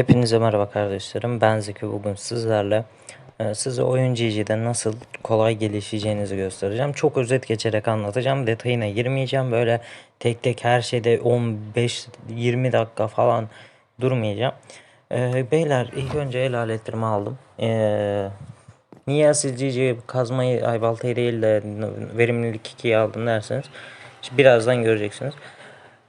Hepinize merhaba kardeşlerim. Ben Zeki bugün sizlerle e, size oyun GG'de nasıl kolay gelişeceğinizi göstereceğim. Çok özet geçerek anlatacağım. Detayına girmeyeceğim. Böyle tek tek her şeyde 15-20 dakika falan durmayacağım. E, beyler ilk önce el aletlerimi aldım. E, niye asil GG kazmayı ay baltayı değil de verimlilik 2'yi aldım derseniz birazdan göreceksiniz.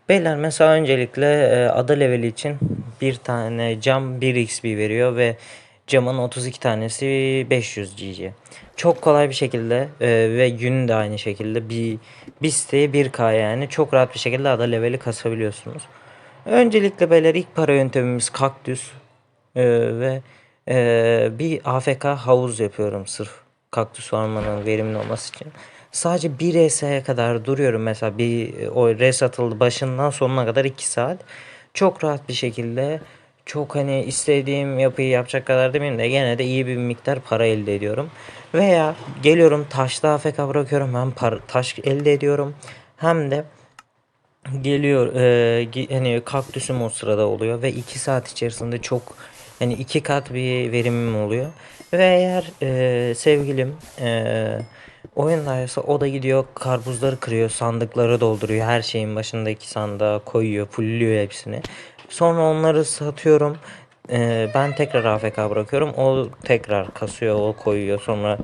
Beyler mesela öncelikle e, ada leveli için bir tane cam 1 XP veriyor ve camın 32 tanesi 500 GG. Çok kolay bir şekilde e, ve gün de aynı şekilde bir bir siteye 1K yani çok rahat bir şekilde ada leveli kasabiliyorsunuz. Öncelikle beyler ilk para yöntemimiz kaktüs e, ve e, bir AFK havuz yapıyorum sırf kaktüs farmanın verimli olması için. Sadece bir RS'ye kadar duruyorum mesela bir o res atıldı başından sonuna kadar 2 saat. Çok rahat bir şekilde çok hani istediğim yapıyı yapacak kadar demeyeyim de gene de iyi bir miktar para elde ediyorum. Veya geliyorum taşlı AFK bırakıyorum hem par taş elde ediyorum hem de geliyor e, hani kaktüsüm o sırada oluyor ve 2 saat içerisinde çok hani iki kat bir verimim oluyor. Ve eğer e, sevgilim e, oyundaysa o da gidiyor karpuzları kırıyor, sandıkları dolduruyor. Her şeyin başındaki sandığa koyuyor, fullüyor hepsini. Sonra onları satıyorum. Ee, ben tekrar AFK bırakıyorum. O tekrar kasıyor, o koyuyor. Sonra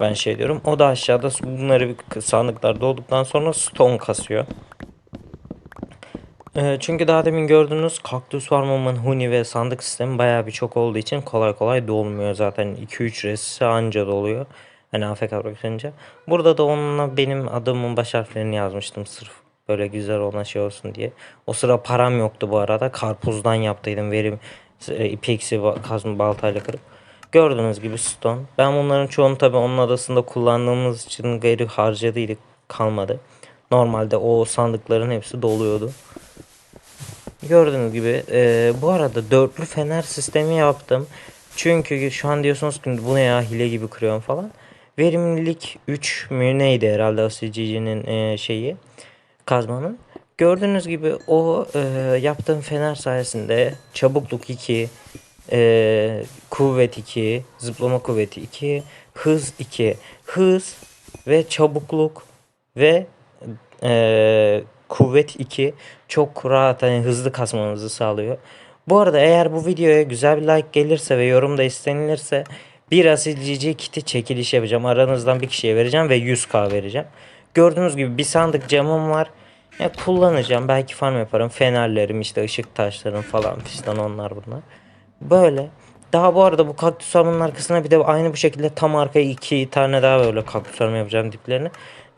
ben şey diyorum. O da aşağıda bunları bir sandıklar dolduktan sonra stone kasıyor. Ee, çünkü daha demin gördüğünüz kaktüs farmımın huni ve sandık sistemi bayağı bir çok olduğu için kolay kolay dolmuyor zaten 2-3 resi anca doluyor. Hani AFK bırakınca. Burada da onunla benim adımın baş harflerini yazmıştım sırf böyle güzel olan şey olsun diye. O sıra param yoktu bu arada. Karpuzdan yaptıydım verim e, ipeksi kazma baltayla kırıp. Gördüğünüz gibi stone. Ben bunların çoğunu tabi onun adasında kullandığımız için gayri harcadıydık kalmadı. Normalde o sandıkların hepsi doluyordu. Gördüğünüz gibi e, bu arada dörtlü fener sistemi yaptım. Çünkü şu an diyorsunuz ki bu ne ya hile gibi kırıyorum falan. Verimlilik 3 mü neydi herhalde ACG'nin e, şeyi kazmanın. Gördüğünüz gibi o e, yaptığım fener sayesinde çabukluk 2, e, kuvvet 2, zıplama kuvveti 2, hız 2, hız ve çabukluk ve e, kuvvet 2 çok rahat hani hızlı kasmanızı sağlıyor. Bu arada eğer bu videoya güzel bir like gelirse ve yorum da istenilirse bir asil GG kiti çekiliş yapacağım. Aranızdan bir kişiye vereceğim ve 100k vereceğim. Gördüğünüz gibi bir sandık camım var. Ya kullanacağım. Belki farm yaparım. Fenerlerim işte ışık taşlarım falan fistan onlar bunlar. Böyle. Daha bu arada bu kaktüs farmının arkasına bir de aynı bu şekilde tam arkaya iki tane daha böyle kaktüs farm yapacağım diplerini.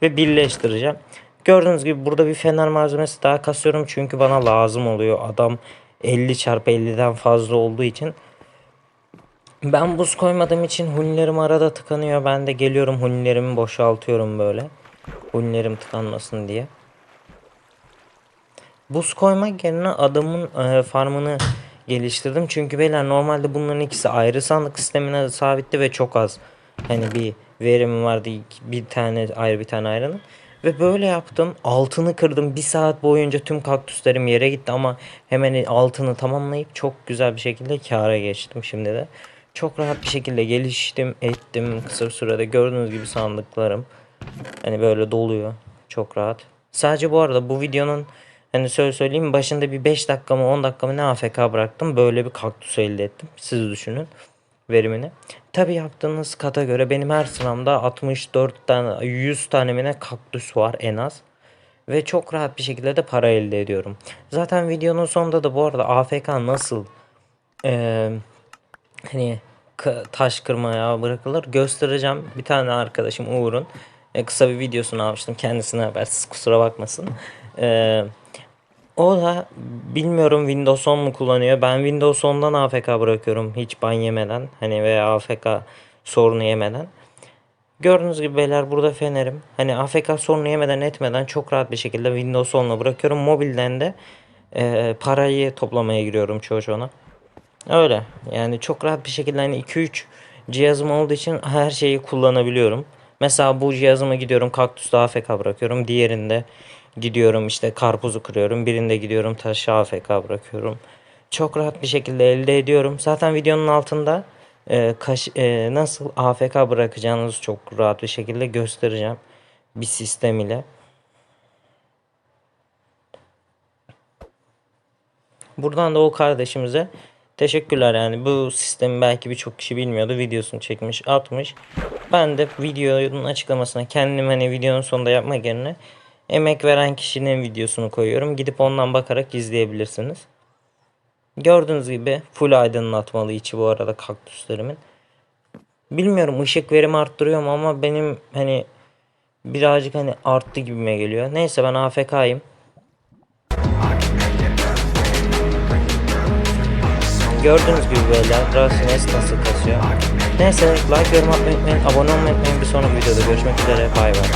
Ve birleştireceğim. Gördüğünüz gibi burada bir fener malzemesi daha kasıyorum. Çünkü bana lazım oluyor. Adam 50 çarpı 50'den fazla olduğu için. Ben buz koymadığım için hunilerim arada tıkanıyor. Ben de geliyorum hunilerimi boşaltıyorum böyle. Hunilerim tıkanmasın diye. Buz koymak yerine adamın e, farmını geliştirdim. Çünkü beyler normalde bunların ikisi ayrı sandık sistemine sabitti ve çok az. Hani bir verim vardı bir tane ayrı bir tane ayrının. Ve böyle yaptım. Altını kırdım. Bir saat boyunca tüm kaktüslerim yere gitti ama hemen altını tamamlayıp çok güzel bir şekilde kâra geçtim şimdi de. Çok rahat bir şekilde geliştim ettim kısa sürede gördüğünüz gibi sandıklarım. Hani böyle doluyor. Çok rahat. Sadece bu arada bu videonun hani söyle söyleyeyim başında bir 5 dakika mı 10 dakika mı ne AFK bıraktım. Böyle bir kaktüs elde ettim. Siz düşünün verimini. Tabi yaptığınız kata göre benim her sıramda 64 tane 100 tane mi ne kaktüs var en az. Ve çok rahat bir şekilde de para elde ediyorum. Zaten videonun sonunda da bu arada AFK nasıl e, hani taş kırmaya bırakılır göstereceğim. Bir tane arkadaşım Uğur'un e, kısa bir videosunu almıştım. Kendisine habersiz kusura bakmasın. Eee o da bilmiyorum Windows 10 mu kullanıyor. Ben Windows 10'dan AFK bırakıyorum hiç ban yemeden. Hani veya AFK sorunu yemeden. Gördüğünüz gibi beyler burada fenerim. Hani AFK sorunu yemeden etmeden çok rahat bir şekilde Windows 10'la bırakıyorum. Mobilden de e, parayı toplamaya giriyorum çoğu çoğuna. Öyle. Yani çok rahat bir şekilde hani 2-3 cihazım olduğu için her şeyi kullanabiliyorum. Mesela bu cihazıma gidiyorum kaktüste AFK bırakıyorum. Diğerinde gidiyorum işte karpuzu kırıyorum. Birinde gidiyorum taşı AFK bırakıyorum. çok rahat bir şekilde elde ediyorum. Zaten videonun altında e, kaş, e, nasıl AFK bırakacağınızı çok rahat bir şekilde göstereceğim. Bir sistem ile. Buradan da o kardeşimize teşekkürler yani bu sistemi belki birçok kişi bilmiyordu videosunu çekmiş atmış. Ben de videonun açıklamasına kendim hani videonun sonunda yapmak yerine emek veren kişinin videosunu koyuyorum. Gidip ondan bakarak izleyebilirsiniz. Gördüğünüz gibi full aydınlatmalı içi bu arada kaktüslerimin. Bilmiyorum ışık verimi arttırıyor mu ama benim hani birazcık hani arttı gibime geliyor. Neyse ben AFK'yim. Gördüğünüz gibi böyle Rasines nasıl kasıyor. Neyse like yorum atmayı unutmayın. Abone olmayı unutmayın. Bir sonraki videoda görüşmek üzere. Bay bay.